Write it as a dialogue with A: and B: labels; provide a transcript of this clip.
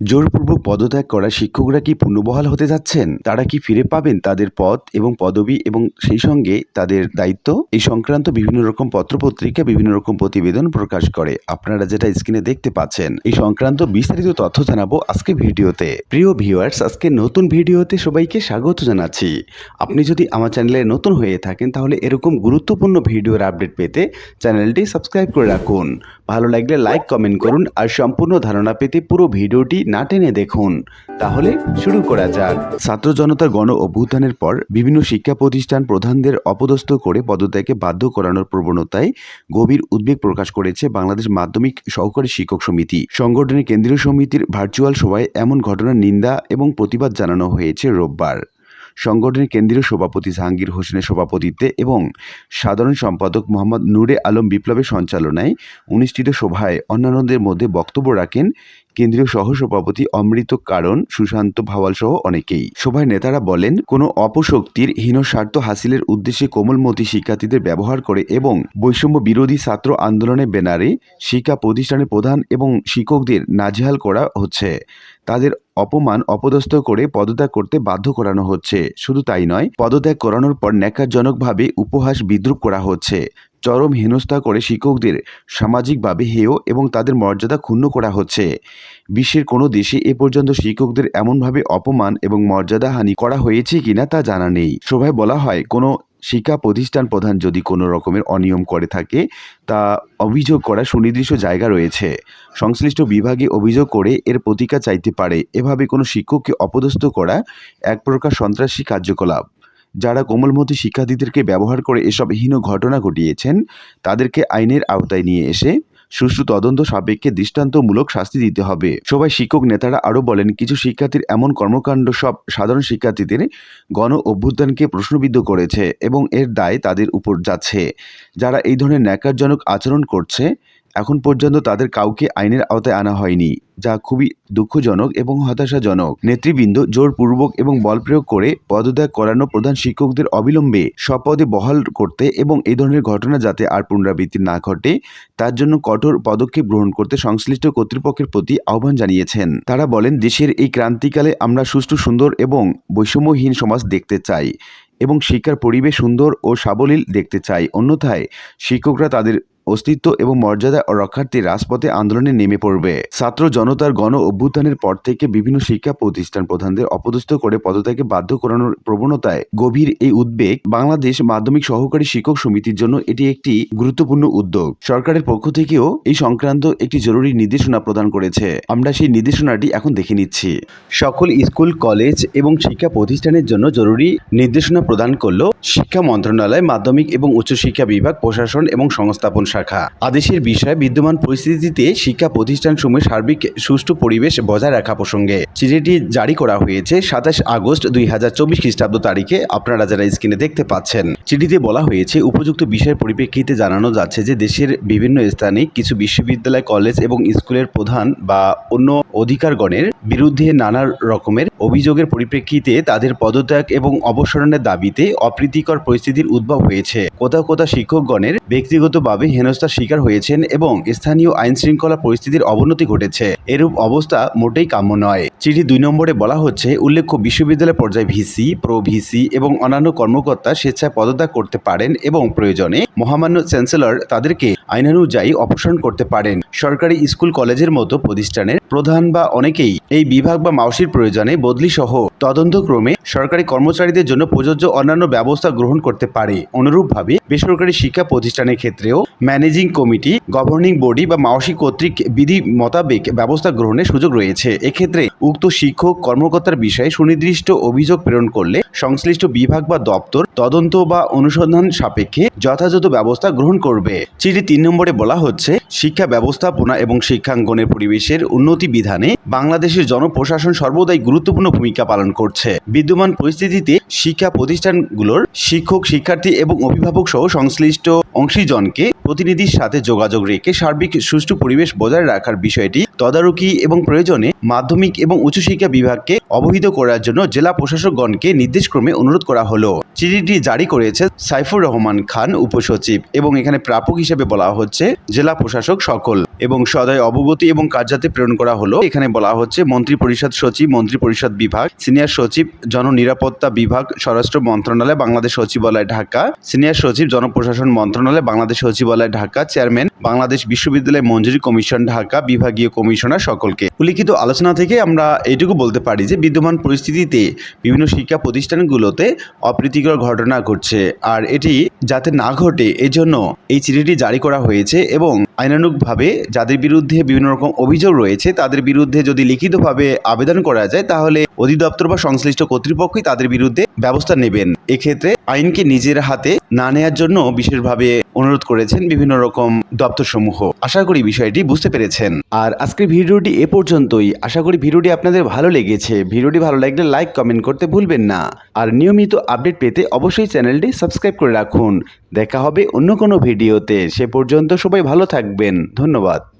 A: জোরপূর্বক পদত্যাগ করা শিক্ষকরা কি পুনর্বহাল হতে যাচ্ছেন? তারা কি ফিরে পাবেন তাদের পদ এবং পদবি এবং সেই সঙ্গে তাদের দায়িত্ব? এই সংক্রান্ত বিভিন্ন রকম পত্রপত্রিকা বিভিন্ন রকম প্রতিবেদন প্রকাশ করে। আপনারা যেটা স্ক্রিনে দেখতে পাচ্ছেন, এই সংক্রান্ত বিস্তারিত তথ্য জানাব আজকে ভিডিওতে। প্রিয় ভিউয়ার্স আজকে নতুন ভিডিওতে সবাইকে স্বাগত জানাচ্ছি। আপনি যদি আমার চ্যানেলে নতুন হয়ে থাকেন, তাহলে এরকম গুরুত্বপূর্ণ ভিডিওর আপডেট পেতে চ্যানেলটি সাবস্ক্রাইব করে রাখুন। ভালো লাগলে লাইক, কমেন্ট করুন আর সম্পূর্ণ ধারণা পেতে পুরো ভিডিওটি না টেনে দেখুন। তাহলে শুরু করা যাক। ছাত্র জনতার গণ অভ্যুত্থানের পর বিভিন্ন শিক্ষা প্রতিষ্ঠান প্রধানদের অপদস্থ করে পদত্যাগে বাধ্য করানোর প্রবণতায় গভীর উদ্বেগ প্রকাশ করেছে বাংলাদেশ মাধ্যমিক সহকারী শিক্ষক সমিতি। সংগঠনের কেন্দ্রীয় সমিতির ভার্চুয়াল সভায় এমন ঘটনার নিন্দা এবং প্রতিবাদ জানানো হয়েছে রোববার। সংগঠনের কেন্দ্রীয় সভাপতি জাহাঙ্গীর হোসেনের সভাপতিত্বে এবং সাধারণ সম্পাদক মোহাম্মদ নূরে আলম বিপ্লবের সঞ্চালনায় অনুষ্ঠিত সভায় অন্যান্যদের মধ্যে বক্তব্য রাখেন কেন্দ্রীয় সহসভাপতি অমৃত কারণ, সুশান্ত ভাওয়াল সহ অনেকেই। সভায় নেতারা বলেন, কোনো অপশক্তির হীন স্বার্থ হাসিলের উদ্দেশ্যে কোমলমতি শিক্ষার্থীদের ব্যবহার করে এবং বৈষম্য বিরোধী ছাত্র আন্দোলনের ব্যানারে শিক্ষা প্রতিষ্ঠানের প্রধান এবং শিক্ষকদের নাজেহাল করা হচ্ছে। তাদের অপমান অপদস্থ করে পদত্যাগ করতে বাধ্য করানো হচ্ছে। শুধু তাই নয়, পদত্যাগ করানোর পর ন্যাক্কারজনকভাবে উপহাস বিদ্রুপ করা হচ্ছে। চরম হেনস্থা করে শিক্ষকদের সামাজিকভাবে হেয় এবং তাদের মর্যাদা ক্ষুণ্ণ করা হচ্ছে। বিশ্বের কোনো দেশে এ পর্যন্ত শিক্ষকদের এমনভাবে অপমান এবং মর্যাদা হানি করা হয়েছে কিনা তা জানা নেই। সভায় বলা হয়, কোনো শিক্ষা প্রতিষ্ঠান প্রধান যদি কোনো রকমের অনিয়ম করে থাকে, তা অভিযোগ করা সুনির্দিষ্ট জায়গা রয়েছে। সংশ্লিষ্ট বিভাগে অভিযোগ করে এর প্রতিকার চাইতে পারে। এভাবে কোনো শিক্ষককে অপদস্থ করা এক প্রকার সন্ত্রাসী কার্যকলাপ। যারা কোমলমতি শিক্ষার্থীদেরকে ব্যবহার করে এসব হীন ঘটনা ঘটিয়েছেন, তাদেরকে আইনের আওতায় নিয়ে এসে সুষ্ঠু তদন্ত সাপেক্ষে দৃষ্টান্তমূলক শাস্তি দিতে হবে। সবাই শিক্ষক নেতারা আরও বলেন, কিছু শিক্ষার্থীর এমন কর্মকাণ্ড সব সাধারণ শিক্ষার্থীদের গণ অভ্যুত্থানকে প্রশ্নবিদ্ধ করেছে এবং এর দায় তাদের উপর যাচ্ছে। যারা এই ধরনের ন্যাকারজনক আচরণ করছে এখন পর্যন্ত তাদের কাউকে আইনের আওতায় আনা হয়নি, যা খুবই দুঃখজনক এবং হতাশাজনক। নেতৃবৃন্দ জোরপূর্বক এবং বল প্রয়োগ করে পদত্যাগ করানো প্রধান শিক্ষকদের অবিলম্বে স্বপদে বহাল করতে এবং এই ধরনের ঘটনা যাতে আর পুনরাবৃত্তি না ঘটে, তার জন্য কঠোর পদক্ষেপ গ্রহণ করতে সংশ্লিষ্ট কর্তৃপক্ষের প্রতি আহ্বান জানিয়েছেন। তারা বলেন, দেশের এই ক্রান্তিকালে আমরা সুষ্ঠু, সুন্দর এবং বৈষম্যহীন সমাজ দেখতে চাই এবং শিক্ষার পরিবেশ সুন্দর ও সাবলীল দেখতে চাই। অন্যথায় শিক্ষকরা তাদের অস্তিত্ব এবং মর্যাদা রক্ষার্থে রাজপথে আন্দোলনে নেমে পড়বে। ছাত্র জনতার গণ অভ্যুত্থানের পর থেকে বিভিন্ন শিক্ষা প্রতিষ্ঠান প্রধানদের অপদস্থ করে পদত্যাগে বাধ্য করানোর প্রবণতায় গভীর এই উদ্বেগ বাংলাদেশ মাধ্যমিক সহকারী শিক্ষক সমিতির জন্য এটি একটি গুরুত্বপূর্ণ উদ্যোগ। সরকারের পক্ষ থেকেও এই সংক্রান্ত একটি জরুরি নির্দেশনা প্রদান করেছে। আমরা সেই নির্দেশনাটি এখন দেখে নিচ্ছি। সকল স্কুল, কলেজ এবং শিক্ষা প্রতিষ্ঠানের জন্য জরুরি নির্দেশনা প্রদান করল শিক্ষা মন্ত্রণালয়, মাধ্যমিক এবং উচ্চশিক্ষা বিভাগ, প্রশাসন এবং সংস্থাপন শাখা। আদেশের বিষয়ে বিদ্যমান পরিস্থিতিতে শিক্ষা প্রতিষ্ঠান প্রতিষ্ঠানসমূহে সার্বিক সুষ্ঠু পরিবেশ বজায় রাখা প্রসঙ্গে চিঠিটি জারি করা হয়েছে সাতাশ আগস্ট দুই হাজার চব্বিশ খ্রিস্টাব্দ তারিখে। আপনারা যারা স্ক্রিনে দেখতে পাচ্ছেন, চিঠিতে বলা হয়েছে, উপযুক্ত বিষয়ের পরিপ্রেক্ষিতে জানানো যাচ্ছে যে দেশের বিভিন্ন স্থানে কিছু বিশ্ববিদ্যালয়, কলেজ এবং স্কুলের প্রধান বা অন্য অধিকারগণের বিরুদ্ধে নানা রকমের অভিযোগের পরিপ্রেক্ষিতে তাদের পদত্যাগ এবং অবসরণের দাবিতে অপ্রীতিকর পরিস্থিতির উদ্ভব হয়েছে। কোথাও কোথাও শিক্ষকগণের ব্যক্তিগতভাবে হেনস্থার শিকার হয়েছেন এবং স্থানীয় আইন শৃঙ্খলা পরিস্থিতির অবনতি ঘটেছে। এরূপ অবস্থা মোটেই কাম্য নয়। চিঠি দুই নম্বরে বলা হচ্ছে, উল্লেখ্য, বিশ্ববিদ্যালয় পর্যায়ে ভিসি প্রো ভিসি এবং অন্যান্য কর্মকর্তা স্বেচ্ছায় পদত্যাগ করতে পারেন এবং প্রয়োজনে মহামান্য চ্যান্সেলর তাদেরকে আইনানুযায়ী অপসারণ করতে পারেন। সরকারি স্কুল কলেজের মতো প্রতিষ্ঠানের প্রধান বা অনেকেই এই বিভাগ বা মাউসির প্রয়োজনে বদলি সহ তদন্তক্রমে সরকারি কর্মচারীদের জন্য প্রযোজ্য অন্যান্য ব্যবস্থা গ্রহণ করতে পারে। অনুরূপভাবে, বেসরকারি শিক্ষা প্রতিষ্ঠানের ক্ষেত্রেও ম্যানেজিং কমিটি, গভর্নিং বডি বা মাওসি কর্তৃক বিধি মোতাবেক ব্যবস্থা গ্রহণের সুযোগ রয়েছে। এক্ষেত্রে উক্ত শিক্ষক কর্মকর্তার বিষয়ে সুনির্দিষ্ট অভিযোগ প্রেরণ করলে সংশ্লিষ্ট বিভাগ বা দপ্তর তদন্ত বা অনুসন্ধান সাপেক্ষে যথাযথ ব্যবস্থা গ্রহণ করবে। চিঠি তিন নম্বরে বলা হচ্ছে, শিক্ষা ব্যবস্থাপনা এবং শিক্ষাঙ্গনের পরিবেশের উন্নতি বিধানে বাংলাদেশের জনপ্রশাসন সর্বদাই গুরুত্বপূর্ণ ভূমিকা পালন করছে। বিদ্যমান পরিস্থিতিতে শিক্ষা প্রতিষ্ঠানগুলোর শিক্ষক, শিক্ষার্থী এবং অভিভাবক সহ সংশ্লিষ্ট অংশীজনকে প্রতিনিধির সাথে যোগাযোগ রেখে সার্বিক সুষ্ঠু পরিবেশ বজায় রাখার বিষয়টি তদারকি এবং প্রয়োজনে মাধ্যমিক এবং উচ্চশিক্ষা বিভাগকে অবহিত করার জন্য জেলা প্রশাসকগণকে নির্দেশক্রমে অনুরোধ করা হলো। চিঠিটি জারি করেছে সাইফুর রহমান খান, উপসচিব এবং এখানে প্রাপক হিসেবে বলা হচ্ছে জেলা প্রশাসক সকল এবং সদয় অবগতি এবং কার্যাতে প্রেরণ করা হলো। এখানে বলা হচ্ছে মন্ত্রী পরিষদ সচিব মন্ত্রী পরিষদ বিভাগ, সিনিয়র সচিব, জননিরাপত্তা বিভাগ, স্বরাষ্ট্র মন্ত্রণালয় বাংলাদেশ সচিবালয়, ঢাকা। সিনিয়র সচিব, জনপ্রশাসন মন্ত্রণালয়, বাংলাদেশ সচিবালয়, ঢাকা। চেয়ারম্যান, বাংলাদেশ বিশ্ববিদ্যালয়, মঞ্জুরি কমিশন, ঢাকা। বিভাগীয় কমিশনার সকলকে। উল্লিখিত আলোচনা থেকে আমরা এইটুকু বলতে পারি যে, বিদ্যমান পরিস্থিতিতে বিভিন্ন শিক্ষা প্রতিষ্ঠানগুলোতে অপ্রীতিকর ঘটনা ঘটছে। আর এটি যাতে না ঘটে, এজন্য এই চিঠিটি জারি করা হয়েছে এবং আইনানুগভাবে যাদের বিরুদ্ধে বিভিন্ন রকম অভিযোগ রয়েছে, তাদের বিরুদ্ধে যদি লিখিতভাবে আবেদন করা যায়, তাহলে অধিদপ্তর বা সংশ্লিষ্ট কর্তৃপক্ষই তাদের বিরুদ্ধে ব্যবস্থা নেবেন। এক্ষেত্রে আইনকে নিজের হাতে না নেয়ার জন্য বিশেষভাবে অনুরোধ করেছেন বিভিন্ন রকম দপ্তরসমূহ। আশা করি বিষয়টি বুঝতে পেরেছেন। আর আজকের ভিডিওটি এ পর্যন্তই। আশা করি ভিডিওটি আপনাদের ভালো লেগেছে। ভিডিওটি ভালো লাগলে লাইক, কমেন্ট করতে ভুলবেন না। আর নিয়মিত আপডেট পেতে অবশ্যই চ্যানেলটি সাবস্ক্রাইব করে রাখুন। দেখা হবে অন্য কোনো ভিডিওতে। সে পর্যন্ত সবাই ভালো থাকবেন। ধন্যবাদ।